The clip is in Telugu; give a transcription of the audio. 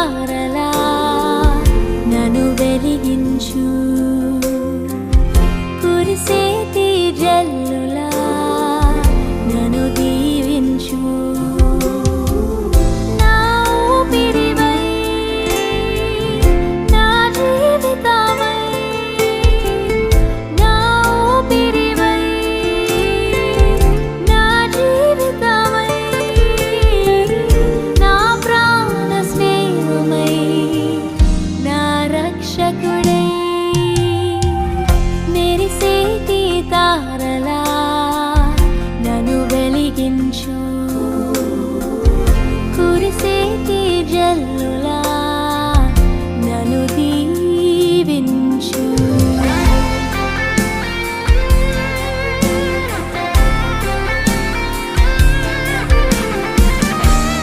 తారలా నను వెలిగించు. 人。